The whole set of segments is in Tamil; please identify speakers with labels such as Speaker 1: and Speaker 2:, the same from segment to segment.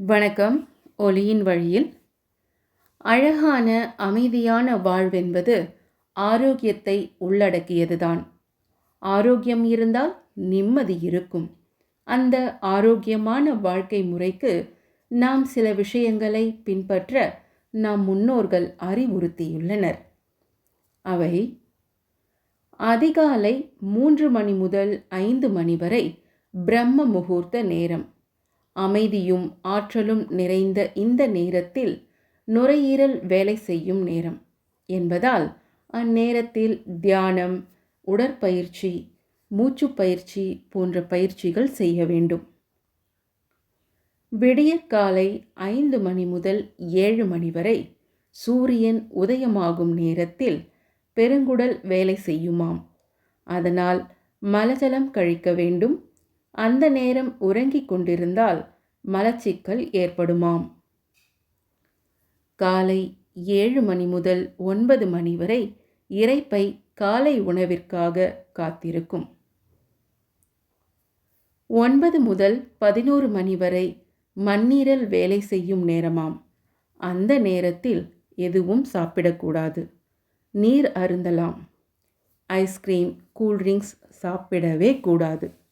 Speaker 1: வணக்கம். ஒளியின் வழியில். அழகான அமைதியான வாழ்வென்பது ஆரோக்கியத்தை உள்ளடக்கியதுதான். ஆரோக்கியம் இருந்தால் நிம்மதி இருக்கும். அந்த ஆரோக்கியமான வாழ்க்கை முறைக்கு நாம் சில விஷயங்களை பின்பற்ற நாம் முன்னோர்கள் அறிவுறுத்தியுள்ளனர். அவை அதிகாலை மூன்று மணி முதல் ஐந்து மணி வரை பிரம்ம முகூர்த்த நேரம். அமைதியும் ஆற்றலும் நிறைந்த இந்த நேரத்தில் நுரையீரல் வேலை செய்யும் நேரம் என்பதால் அந்நேரத்தில் தியானம் உடற்பயிற்சி மூச்சு பயிற்சி போன்ற பயிற்சிகள் செய்ய வேண்டும். விடியற்காலை ஐந்து மணி முதல் ஏழு மணி வரை சூரியன் உதயமாகும் நேரத்தில் பெருங்குடல் வேலை செய்யுமாம். அதனால் மலஜலம் கழிக்க வேண்டும். அந்த நேரம் உறங்கிக் கொண்டிருந்தால் மலச்சிக்கல் ஏற்படுமாம். காலை ஏழு மணி முதல் ஒன்பது மணி வரை இரைப்பை காலை உணவிற்காக காத்திருக்கும். ஒன்பது முதல் பதினோரு மணி வரை மண்ணீரல் வேலை செய்யும் நேரமாம். அந்த நேரத்தில் எதுவும் சாப்பிடக்கூடாது. நீர் அருந்தலாம். ஐஸ்கிரீம் கூல்ட்ரிங்க்ஸ் சாப்பிடவே கூடாது.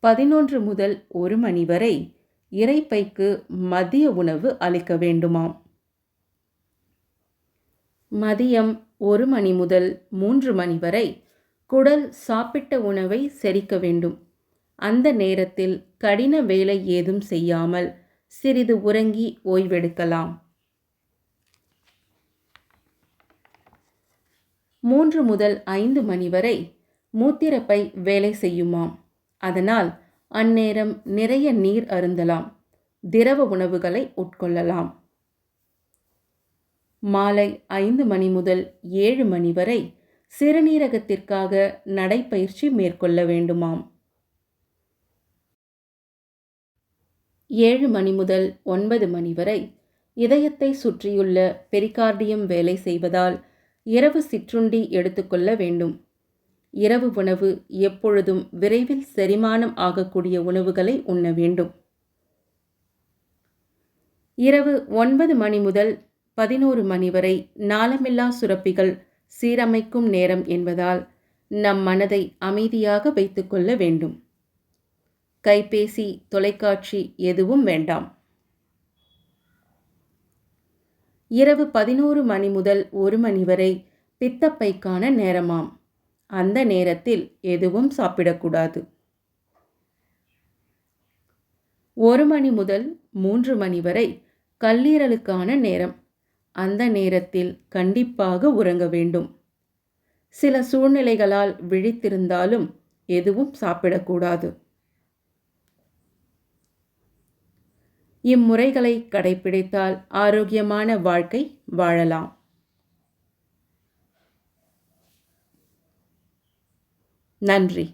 Speaker 1: பதினொன்று முதல் ஒரு மணி வரை இறைப்பைக்கு மதிய உணவு அளிக்க வேண்டுமாம். மதியம் ஒரு மணி முதல் மூன்று மணி வரை குடல் சாப்பிட்ட உணவை செரிக்க வேண்டும். அந்த நேரத்தில் கடின வேலை ஏதும் செய்யாமல் சிறிது உறங்கி ஓய்வெடுக்கலாம். மூன்று முதல் ஐந்து மணி வரை மூத்திரப்பை வேலை செய்யுமாம். அதனால் அந்நேரம் நிறைய நீர் அருந்தலாம் திரவ உணவுகளை உட்கொள்ளலாம். மாலை ஐந்து மணி முதல் ஏழு மணி வரை சிறுநீரகத்திற்காக நடைப்பயிற்சி மேற்கொள்ள வேண்டுமாம். ஏழு மணி முதல் ஒன்பது மணி வரை இதயத்தை சுற்றியுள்ள பெரிகார்டியம் வேலை செய்வதால் இரவு சிற்றுண்டி எடுத்துக்கொள்ள வேண்டும். இரவு உணவு எப்பொழுதும் விரைவில் செரிமானம் ஆகக்கூடிய உணவுகளை உண்ண வேண்டும். இரவு ஒன்பது மணி முதல் பதினோரு மணி வரை நாளமில்லா சுரப்பிகள் சீரமைக்கும் நேரம் என்பதால் நம் மனதை அமைதியாக வைத்துக்கொள்ள வேண்டும். கைபேசி தொலைக்காட்சி எதுவும் வேண்டாம். இரவு பதினோரு மணி முதல் ஒரு மணி வரை பித்தப்பைக்கான நேரமாம். அந்த நேரத்தில் எதுவும் சாப்பிடக்கூடாது. ஒரு மணி முதல் மூன்று மணி வரை கல்லீரலுக்கான நேரம். அந்த நேரத்தில் கண்டிப்பாக உறங்க வேண்டும். சில சூழ்நிலைகளால் விழித்திருந்தாலும் எதுவும் சாப்பிடக்கூடாது. இம்முறைகளை கடைபிடித்தால் ஆரோக்கியமான வாழ்க்கை வாழலாம். நன்றி.